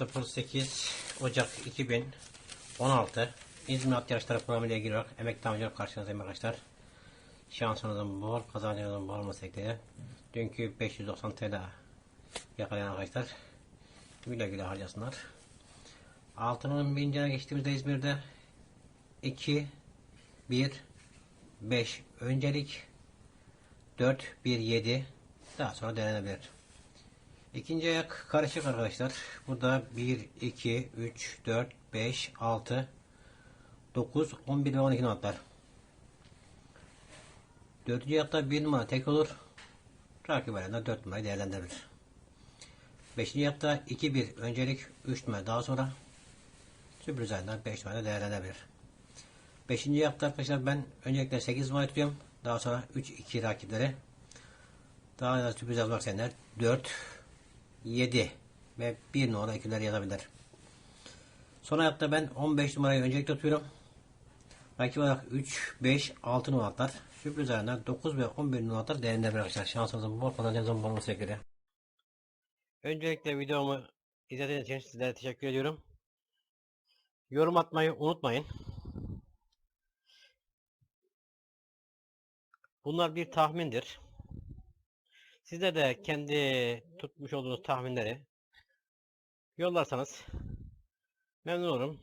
28 Ocak 2016 İzmir At Yarışları Programı ile ilgili olarak emekli tamirciler karşınızdayım arkadaşlar. Şansınızın bol, kazancınızın bol olması dileğiyle. Dünkü 590 TL yakalayan arkadaşlar güle güle harcasınlar. Altının birincine geçtiğimizde İzmir'de 2 1 5 öncelik 4 1 7 daha sonra denenebilir. İkinci ayak karışık arkadaşlar. Burada 1, 2, 3, 4, 5, 6, 9, 11 ve 12 notlar. Dördüncü ayakta 1 numara tek olur. Rakip arasında 4 numarayı değerlendirilir. Beşinci ayakta 2, 1 öncelik 3 numara daha sonra sürpriz ayında 5 numarayı değerlendirebilir. Beşinci ayakta arkadaşlar ben öncelikle 8 numarayı tutuyorum. Daha sonra 3, 2 rakipleri. Daha da sürpriz yazmak isteyenler 4, 7 ve 1 numara ikileri yazabilir. Son hayatta ben 15 numarayı öncelikle tutuyorum. Rakip olarak 3, 5, 6 numaralar. Sürpriz ayarında 9 ve 11 numaralar değerlendirebilir arkadaşlar. Şansınızın bol kazancınızın bol olması. Öncelikle videomu izlediğiniz için sizlere teşekkür ediyorum. Yorum atmayı unutmayın. Bunlar bir tahmindir. Sizler de kendi tutmuş olduğunuz tahminleri yollarsanız memnun olurum.